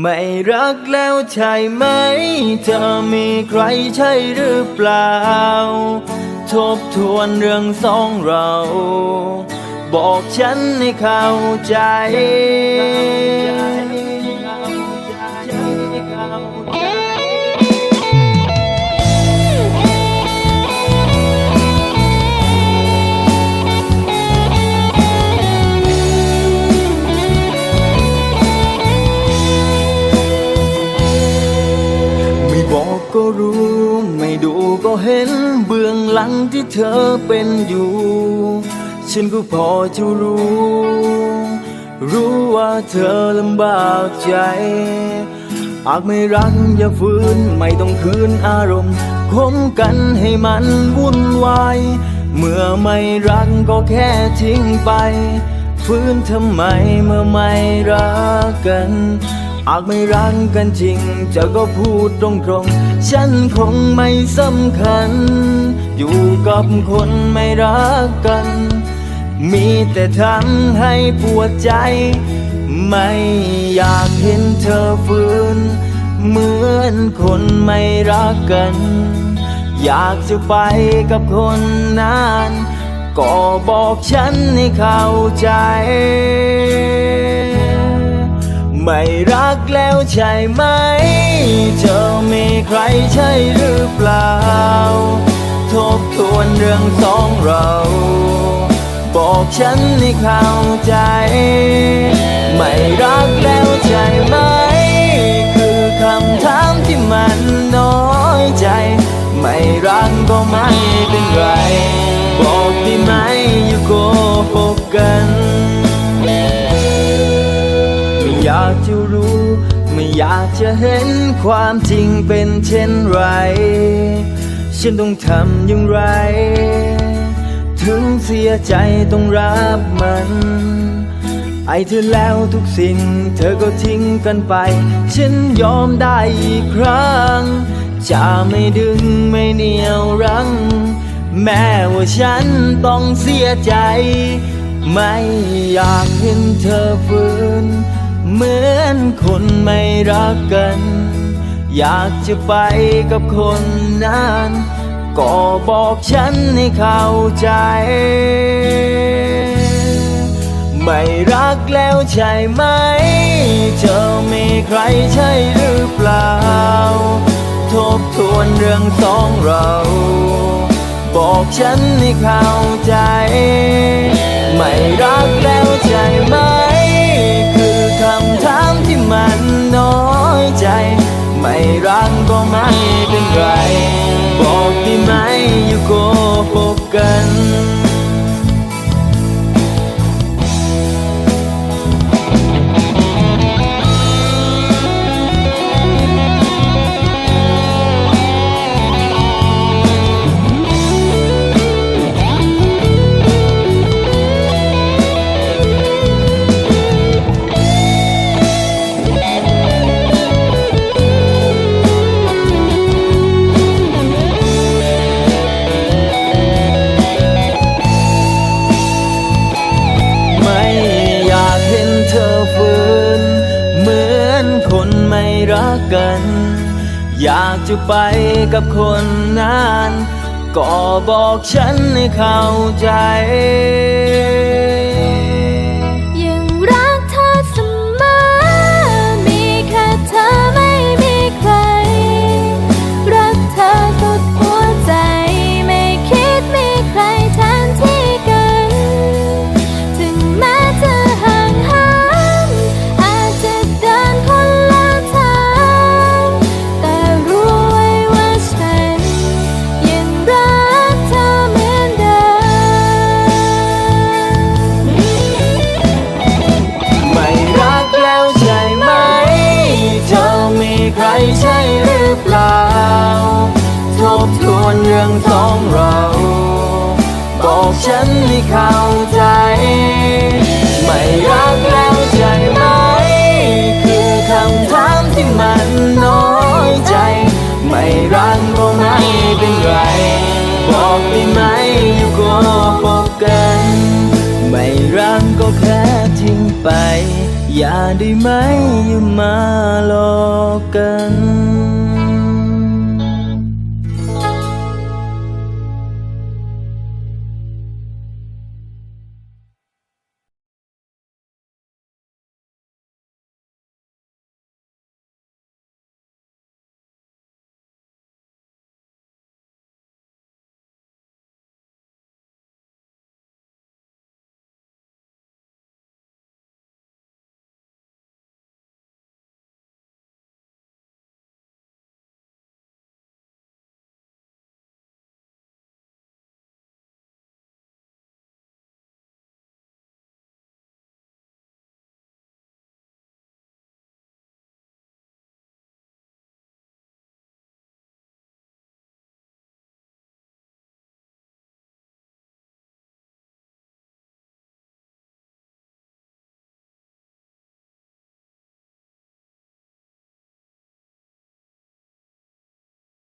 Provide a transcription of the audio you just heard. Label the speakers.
Speaker 1: ไม่รักแล้วใช่ไหม เธอมีใครใช่หรือเปล่า ทบทวนเรื่องสองเรา บอกฉันให้เข้าใจ ไม่ดูก็เห็นเบื้องหลังที่เธอเป็นอยู่ ฉันก็พอจะรู้ รู้ว่าเธอลำบากใจหากไม่รักอย่าฝืนไม่ต้องคืนอารมณ์คมกันให้มันวุ่นวายเมื่อไม่รักก็แค่ทิ้งไป ฟื้นทำไมเมื่อไม่รักกัน หากไม่รักกันจริงจะก็พูดตรงๆ ฉันคงไม่สำคัญ อยู่กับคนไม่รักกัน มีแต่ทำให้ปวดใจ ไม่อยากเห็นเธอฟื้น เหมือนคนไม่รักกัน อยากจะไปกับคนนั้น ก็บอกฉันให้เข้าใจ ไม่รักแล้วใช่ไหม เธอมีใครใช่หรือเปล่า ทบทวนเรื่องสองเรา บอกฉันให้เข้าใจ จะเห็นความจริงเป็นเช่นไร ฉันต้องทำอย่างไร ถึงเสียใจต้องรับมัน ไอเธอแล้วทุกสิ่ง เธอก็ทิ้งกันไป ฉันยอมได้อีกครั้ง จะไม่ดึงไม่เหนียวรั้ง แม้ว่าฉันต้องเสียใจ ไม่อยากเห็นเธอฟื้น เหมือนคนไม่รักกัน อยากจะไปกับคนนั้น ก็บอกฉันให้เข้าใจ ไม่รักแล้วใช่ไหม เธอมีใครใช่หรือเปล่า ทบทวนเรื่องสองเรา บอกฉันให้เข้าใจ ไม่รักแล้วใช่ไหม รักก็ไม่เป็นไร บอกได้ไหมอย่าโกหกกัน อยากจะไปกับคนนั้น ก็บอกฉันให้เข้าใจ บทวนเรื่องสองเรา บอกฉันให้เข้าใจ ไม่รักแล้วใช่ไหม คือคำถามที่มันน้อยใจ ไม่รักก็ไม่เป็นไร บอกได้ไหมอย่าโกหกกัน ไม่รักก็แค่ทิ้งไป อย่าได้ไหมอย่ามา